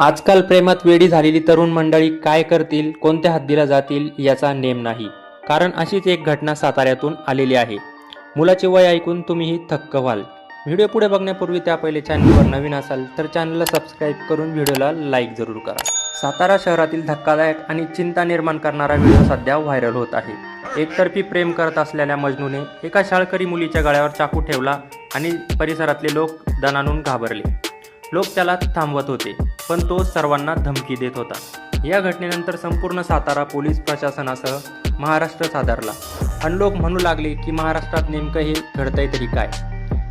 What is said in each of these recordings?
आजकाल प्रेमात वेडी झालेली तरुण मंडळी काय करतील कोणत्या हद्दीला जातील याचा नेम नाही. कारण अशीच एक घटना साताऱ्यातून आलेली आहे. मुलाचे वय ऐकून तुम्हीही थक्क व्हाल. व्हिडिओ पुढे बघण्यापूर्वी त्या पहिले चॅनलवर नवीन असाल तर चॅनलला सबस्क्राईब करून व्हिडिओला लाईक जरूर करा. सातारा शहरातील धक्कादायक आणि चिंता निर्माण करणारा व्हिडिओ सध्या व्हायरल होत आहे. एकतर्फी प्रेम करत असलेल्या मजनूने एका शाळकरी मुलीच्या गळ्यावर चाकू ठेवला आणि परिसरातले लोक दणानून घाबरले. लोक त्याला थांबवत होते. पण तो सर्वांना धमकी देत होता. या घटनेनंतर संपूर्ण सातारा पोलीस प्रशासनासह महाराष्ट्र साधारला आणि लोक म्हणू लागले की महाराष्ट्रात नेमकं हे घडतंय तरी काय?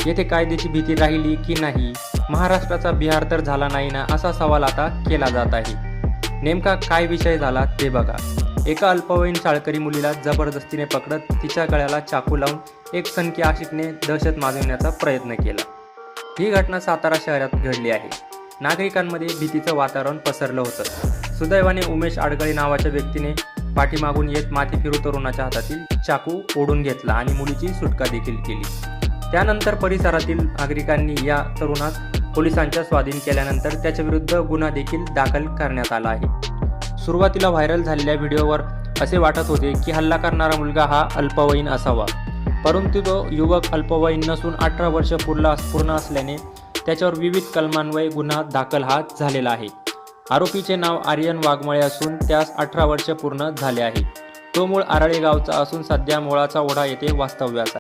येथे कायद्याची भीती राहिली की नाही? महाराष्ट्राचा बिहार तर झाला नाही ना असा सवाल आता केला जात आहे. नेमका काय विषय झाला ते बघा. एका अल्पवयीन शाळकरी मुलीला जबरदस्तीने पकडत तिच्या गळ्याला चाकू लावून एक सनकी आशिकने दहशत माजवण्याचा प्रयत्न केला. ही घटना सातारा शहरात घडली आहे. नागरिकांमध्ये भीतीचं वातावरण पसरलं होतं. सुदैवाने उमेश आडगळे नावाच्या व्यक्तीने पाठीमागून येत माथी फिरू तरुणाच्या हातातील चाकू ओढून घेतला आणि मुलीची सुटका देखील केली. त्यानंतर परिसरातील नागरिकांनी या तरुणास पोलिसांच्या स्वाधीन केल्यानंतर त्याच्या विरुद्ध गुन्हा देखील दाखल करण्यात आला आहे. सुरुवातीला व्हायरल झालेल्या व्हिडिओवर असे वाटत होते की हल्ला करणारा मुलगा हा अल्पवयीन असावा. परंतु तो युवक अल्पवयीन नसून अठरा वर्ष पूर्ण पूर्ण असल्याने त्याच्यावर विविध कलमान्वये गुन्हा दाखल हा झालेला आहे. आरोपीचे नाव आर्यन वाघमळे असून त्यास अठरा वर्ष पूर्ण झाले आहे. तो मूळ आराळे गावचा असून सध्या मुळाचा ओढा येथे वास्तव्याचा